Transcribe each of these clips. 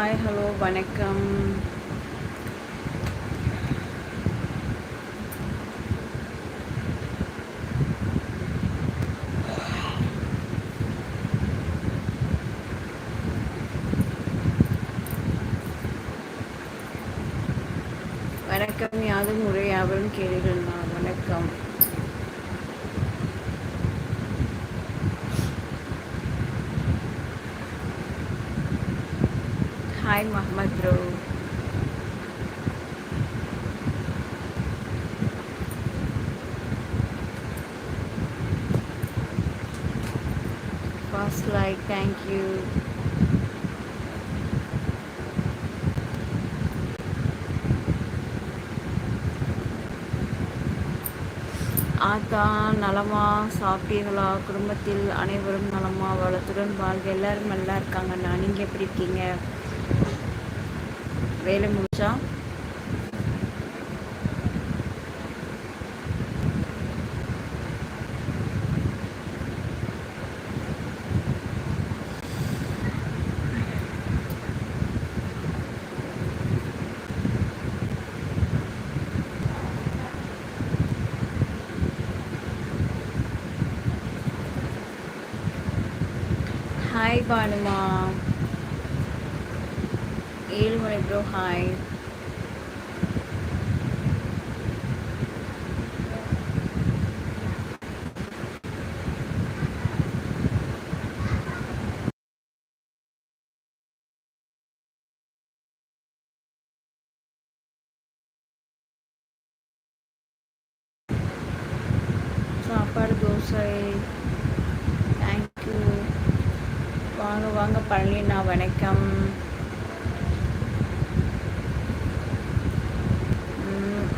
Hi hello வணக்கம். வணக்கம் யாதும் முறை யாவரும் கேளுங்கள் வணக்கம். Hi Mohammed bro First like, thank you. ஆத்தா நலமா சாப்பிட்டீர்களா? குடும்பத்தில் அனைவரும் நலமா வளத்துடன் வாழ்க. எல்லாரும் நல்லா இருக்காங்க நான் நீங்கள் எப்படி இருக்கீங்க? வேலை முடிச்சா? ஹாய் பானுமா ஏழுமலை ப்ரோ ஹாய் சாப்பாடு தோசை தேங்க்யூ வாங்க வாங்க பழனிண்ணா வணக்கம்.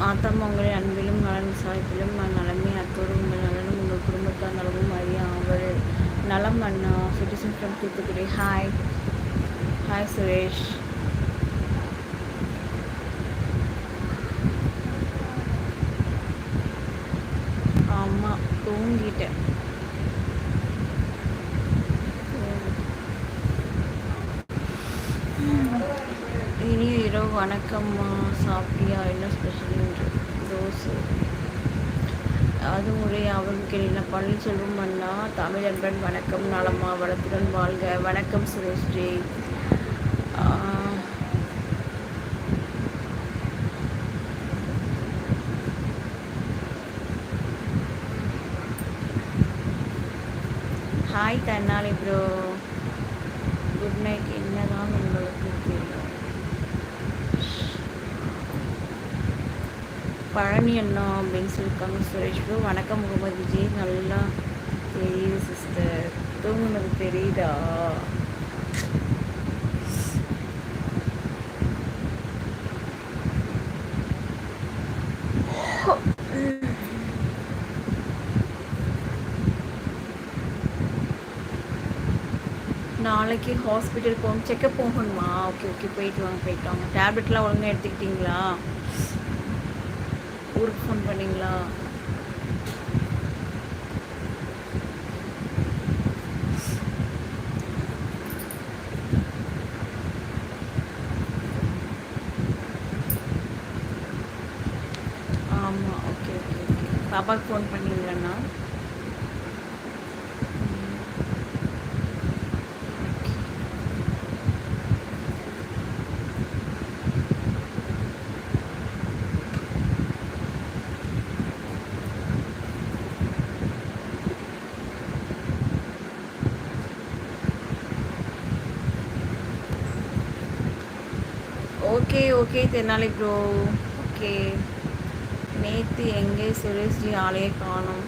மாத்தம் உங்களின் அன்பிலும் நலன் விசாரிப்பிலும் நலமே அத்தோடு உங்கள் நலனும் உங்கள் குடும்பத்தார் நலமும் அறிய அவர் நலம் அண்ணா citizen from Thoothukudi hi hi Suresh ஆமாம் தூங்கிட்டேன் இனிய வணக்கம்மா சாப்பிட்டியா என்ன ஸ்பெஷல் என்று? தோசை. அது முறை அவன் கேள்வி பன்னீர்செல்வம் அண்ணா. தமிழன்பன் வணக்கம். நலமா வளத்துடன் வாழ்க. வணக்கம் சுரேஷ்ரீ ஹாய் தன்னாலே ப்ரோ குட் நைட் என்னதான் உங்களுக்கு தெரியும் பழனி அண்ணா அப்படின்னு சொல்லியிருக்காங்க சுரேஷ் ப்ரோ வணக்கம் முகமது விஜய். நல்லா தெரியுது சிஸ்டர் தூங்குனது தெரியுதா? நாளைக்கு ஹாஸ்பிட்டல் போகணும். செக்கப் போகணுமா? ஓகே ஓகே போயிட்டு வாங்க போயிட்டு வாங்க. டேப்லெட்லாம் ஒழுங்காக எடுத்துக்கிட்டிங்களா? ஊருக்கு ஃபோன் பண்ணிங்களா? ஆமாம் ஓகே ஓகே ஓகே பாப்பாவுக்கு phone பண்ணிங்களாண்ணா okay okay Tenali bro okay நேற்று எங்கே சுரேஷ்ஜி ஆலையை காணும்.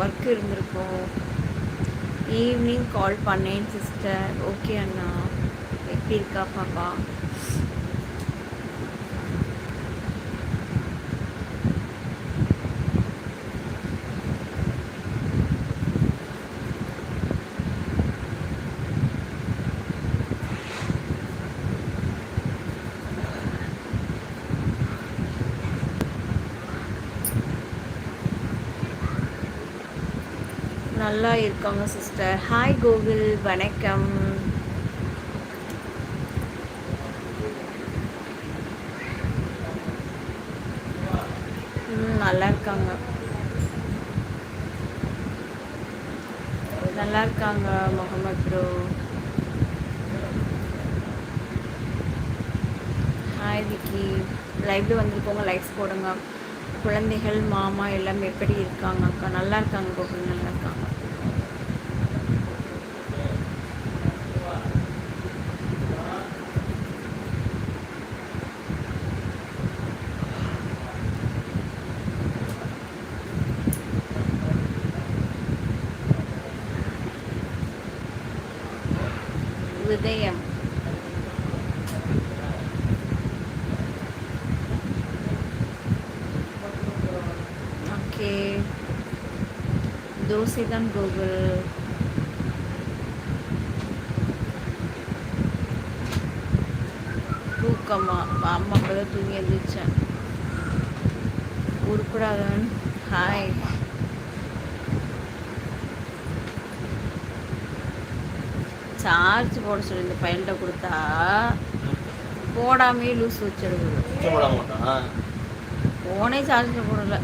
ஒர்க் இருந்திருக்கோம். ஈவினிங் கால் பண்ணேன் சிஸ்டர் ஓகே அண்ணா. எப்படி இருக்கா பாப்பா? நல்லா இருக்காங்க சிஸ்டர் ஹாய் கோகுல் வணக்கம். நல்லா இருக்காங்க. நல்லா இருக்காங்க முகமது ப்ரோ ஹாய் விக்கி. லைவ்ல வந்திருக்கோங்க லைக்ஸ் போடுங்க. குழந்தைகள் மாமா எல்லாம் எப்படி இருக்காங்க அக்கா? நல்லா இருக்காங்க கோகுல் நல்லா இருக்காங்க உதயம் ஓகே தோசை தான் கூகுள் தூக்கமா அம்மா அப்பதான் தூங்கி எழுந்திரிச்சேன் உருப்படாதவன். ஹாய் சார்ஜ் போட சொல்லி இந்த பையன்கிட்ட கொடுத்தா. போடாமே லூஸ் வச்சிருக்குது ஃபோனே சார்ஜில் போடல.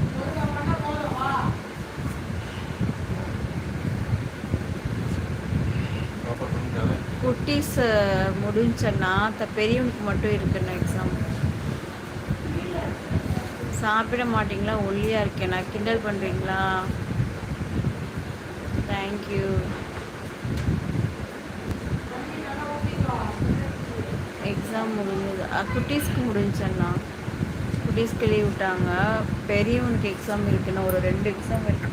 குட்டீஸ் முடிஞ்சன்னா த பெரியவனுக்கு மட்டும் இருக்குண்ணா எக்ஸாம் சாப்பிட மாட்டிங்களா? ஒல்லியாக இருக்கேன்? நான் கிண்டல் பண்ணுறீங்களா தேங்க்யூ எக்ஸாம் முடிஞ்சது. குட்டீஸ்க்கு முடிஞ்சண்ணா குட்டீஸ்க்கு லீவ் விட்டாங்க. பெரியவனுக்கு எக்ஸாம் இருக்குன்னா ஒரு ரெண்டு எக்ஸாம் இருக்கு.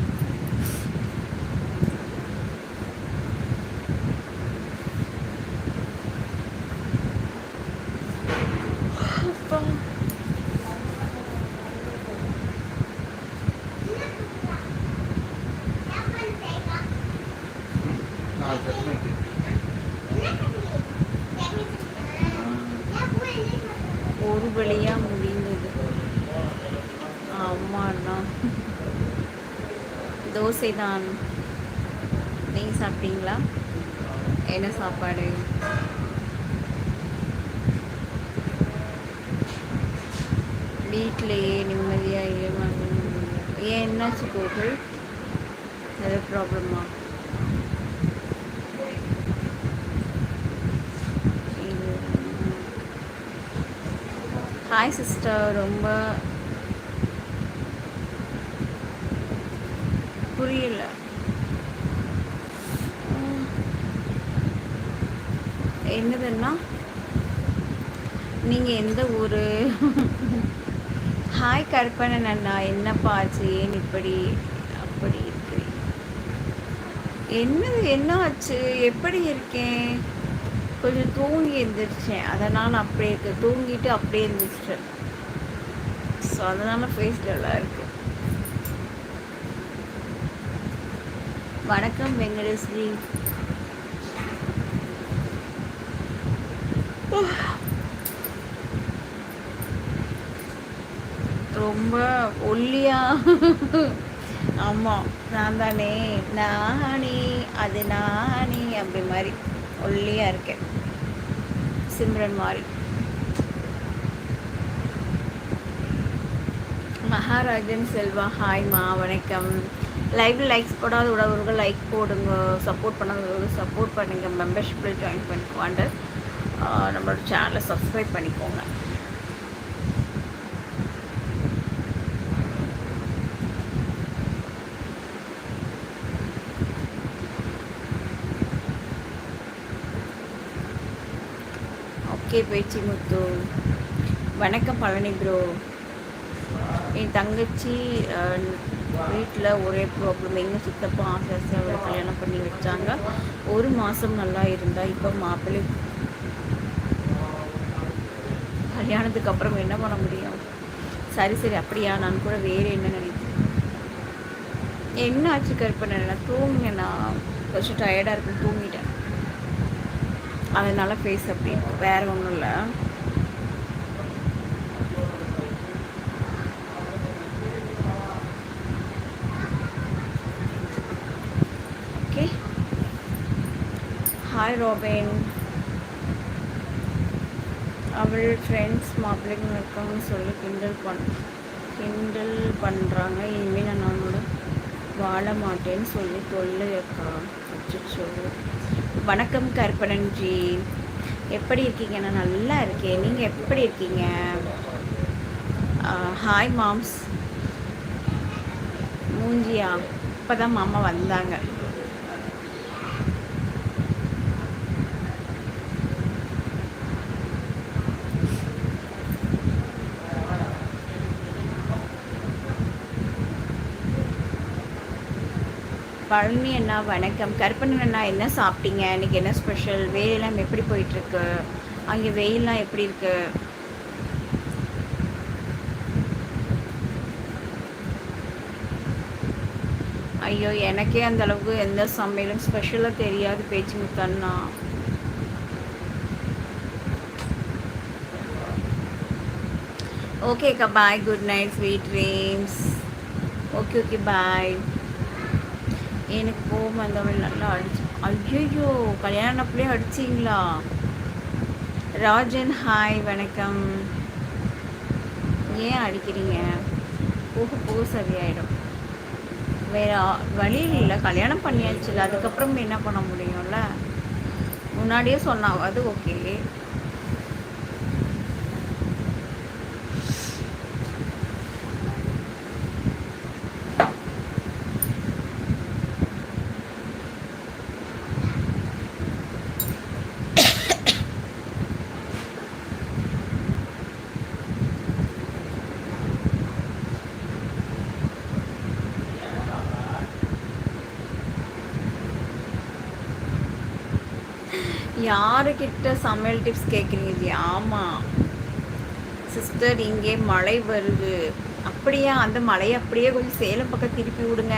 ஒரு வழியாக முடிந்தது. அம்மாண்ணா தோசை தான் நீங்கள் சாப்பிட்டீங்களா? என்ன சாப்பாடு? வீட்டிலையே நிம்மதியாக ஏன் என்னாச்சு கோகுல்? ஏதோ ப்ராப்ளமா ஹாய் சிஸ்டர் ரொம்ப புரியல. என்னதுன்னா நீங்கள் எந்த ஊர்? ஹாய் கற்பனை அண்ணா என்னப்பா ஆச்சு? ஏன் இப்படி அப்படி இருக்கு? என்னது? என்ன ஆச்சு? எப்படி இருக்கேன்? கொஞ்சம் தூங்கி எழுந்திரிச்சேன் அதனால் அப்படியே இருக்கு தூங்கிட்டு அப்படியே எழுந்திரிச்சிட்டேன் ஸோ அதனால் ஃபேஸ் டல்லாக இருக்கு. வணக்கம் வெங்கடேஸ்ரீ ரொம்ப ஒல்லியா. ஆமாம் நான் தானே. நானே அது நானே அப்படி மாதிரி. ஒல்லியாக இருக்கேன். சிம்ரன் மாதிரி மகாராஜன் செல்வா ஹாய்மா வணக்கம். லைவ்ல லைக்ஸ் போடாத உடவர்கள் லைக் போடுங்க சப்போர்ட் பண்ணாதவர்கள் சப்போர்ட் பண்ணுங்க. மெம்பர்ஷிப்பில் ஜாயின் பண்ணிக்கோண்டு நம்மளோட சேனலை சப்ஸ்கிரைப் பண்ணிக்கோங்க. கே பேச்சு முத்து. வணக்கம் பழனி ப்ரோ என் தங்கச்சி வீட்டில் ஒரே ப்ராப்ளம் எங்கள் சித்தப்பா ஆசை அவரை கல்யாணம் பண்ணி வச்சாங்க. ஒரு மாதம் நல்லா இருந்தால் இப்போ மாப்பிள்ளை கல்யாணத்துக்கு அப்புறம் என்ன பண்ண முடியும்? சரி சரி அப்படியா? நான் கூட வேறு என்ன நினைக்கிறேன்? என்ன ஆச்சு கற்பனை நான் நான் கொஞ்சம் டயர்டாக இருக்கும். தூங்கிட்டேன். அதனால ஃபேஸ் அப்படி வேறு ஒன்றும் இல்லை. ஓகே ஹாய் ரோபின் அவள் ஃப்ரெண்ட்ஸ் மாப்பிள்ளைங்க இருக்காங்கன்னு சொல்லி கிண்டல் பண் கிண்டல் பண்ணுறாங்க இனிமேல் நான் அவனோட வாழ மாட்டேன்னு சொல்லி தொல்லை அக்கா சொல்லு வணக்கம் கற்பனன்ஜி. எப்படி இருக்கீங்க? நான் நல்லா இருக்கேன். நீங்கள் எப்படி இருக்கீங்க? ஹாய் மாம்ஸ் மூஞ்சியா? இப்போ தான் மாமா வந்தாங்க. பழனி அண்ணா வணக்கம். கருப்பண்ணன் அண்ணா என்ன சாப்பிட்டீங்க? இன்னைக்கு என்ன ஸ்பெஷல் வேலையெல்லாம் எப்படி போயிட்டுருக்கு? அங்கே வெயிலெலாம் எப்படி இருக்கு? ஐயோ எனக்கே அந்த அளவுக்கு எந்த சமையலும் ஸ்பெஷலாக தெரியாது பேச்சு முத்தண்ணா. ஓகேக்கா bye good night sweet dreams okay okay bye எனக்கு கோபம் வந்தவள் நல்லா அடிச்சு ஐயோ கல்யாணப்பிலே அடிச்சிங்களா? ராஜன் ஹாய் வணக்கம். ஏன் அடிக்கிறீங்க? போக போக சரியாயிடும். வேற வழியில் இல்லை கல்யாணம் பண்ணியாச்சுல அதுக்கப்புறம் என்ன பண்ண முடியும்ல? முன்னாடியே சொன்னாவது ஓகே யாருக்கிட்ட சமையல் டிப்ஸ் கேட்குறீங்க இது ஆமாம் சிஸ்டர் இங்கே மழை வருது. அப்படியே அந்த மழையை அப்படியே கொஞ்சம் சேலம் பக்கம் திருப்பி விடுங்க.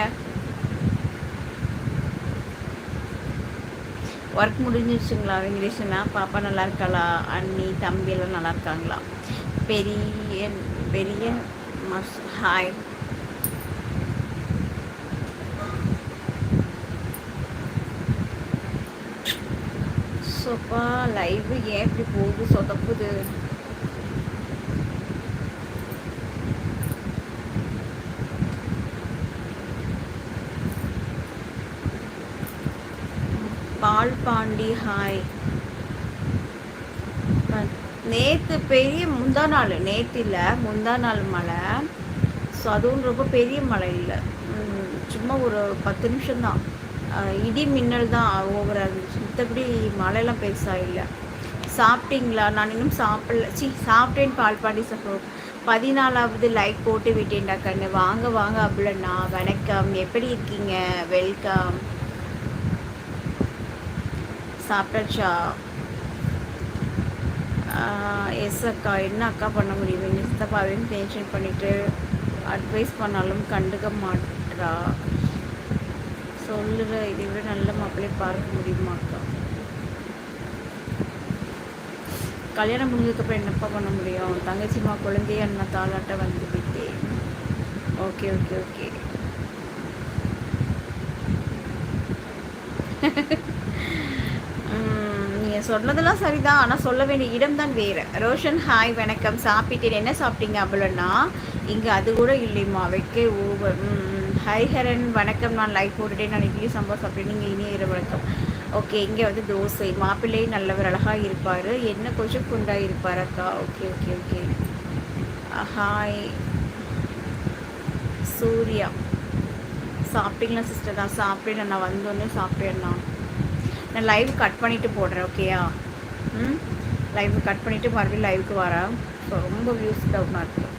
ஒர்க் முடிஞ்சிருச்சுங்களா? இங்கிலீஷ்னா பாப்பா நல்லா இருக்காளா? அண்ணி தம்பி எல்லாம் நல்லா இருக்காங்களா? பெரிய பெரிய மஸ் ஹாய் சோப்பா லைவ் ஏன் இப்படி போகுது? சொதப்புது. பால் பாண்டி ஹாய் நேற்று பெரிய முந்தா நாள் நேற்று இல்லை முந்தா நாள் மழை. ஸோ அதுவும் ரொம்ப பெரிய மழை இல்லை. சும்மா ஒரு பத்து நிமிஷம்தான். இடி மின்னல் தான் ஓவராக இருந்துச்சு. மற்றபடி மழைலாம் பெருசாக இல்லை. சாப்பிட்டீங்களா? நான் இன்னும் சாப்பிடல. சி சாப்பிட்டேன் பால் பாண்டி சகோ. பதினாலாவது லைக் போட்டு விட்டேன்டா கண்ணு. வாங்க வாங்க அப்படின்னா வணக்கம். எப்படி இருக்கீங்க? வெல்கம் சாப்பிட்டாச்சா? எஸ் அக்கா. என்ன அக்கா பண்ண முடியும் எங்கள் சித்தப்பாவையும் டென்ஷன் பண்ணிவிட்டு அட்வைஸ் பண்ணாலும் கண்டுக்க மாட்டா சொல்லுற இதை விட நல்ல மாப்பிள்ளை பார்க்க முடியுமாக்கா கல்யாணம் முடிஞ்சதுக்கப்புறம் என்னப்பா பண்ண முடியும்? தங்கச்சிமா குழந்தைய அண்ணா தாளாட்ட வந்து விட்டேன் ஓகே ஓகே ஓகே. நீங்கள் சொன்னதெல்லாம் சரிதான். ஆனால் சொல்ல வேண்டிய இடம் தான் வேறு. ரோஷன் ஹாய் வணக்கம். சாப்பிட்டேன். என்ன சாப்பிட்டீங்க அவ்வளோன்னா இங்கே அது கூட இல்லைம்மா. வைக்க ஓவர் ஹரிஹரன் வணக்கம். நான் லைஃப் போட்டுட்டே நான் இட்லி சம்பா சாப்பிட்டேன் நீங்கள் இனிய இரு வணக்கம். ஓகே இங்கே வந்து தோசை. மாப்பிள்ளை நல்லவர் அழகாக இருப்பார். என்ன கொஞ்சம் குண்டாக இருப்பார் அக்கா? Okay okay okay hi Surya. சாப்பிட்டீங்களா சிஸ்டர் தான் சாப்பிட்டேன் நான் வந்தோன்னே சாப்பிட்டேன்னா நான். லைவ் கட் பண்ணிவிட்டு போடுறேன் ஓகேயா ம்? லைவ் கட் பண்ணிவிட்டு மறுபடியும் லைவுக்கு வரேன். ஸோ ரொம்ப வியூஸ் டவுனாக இருக்குது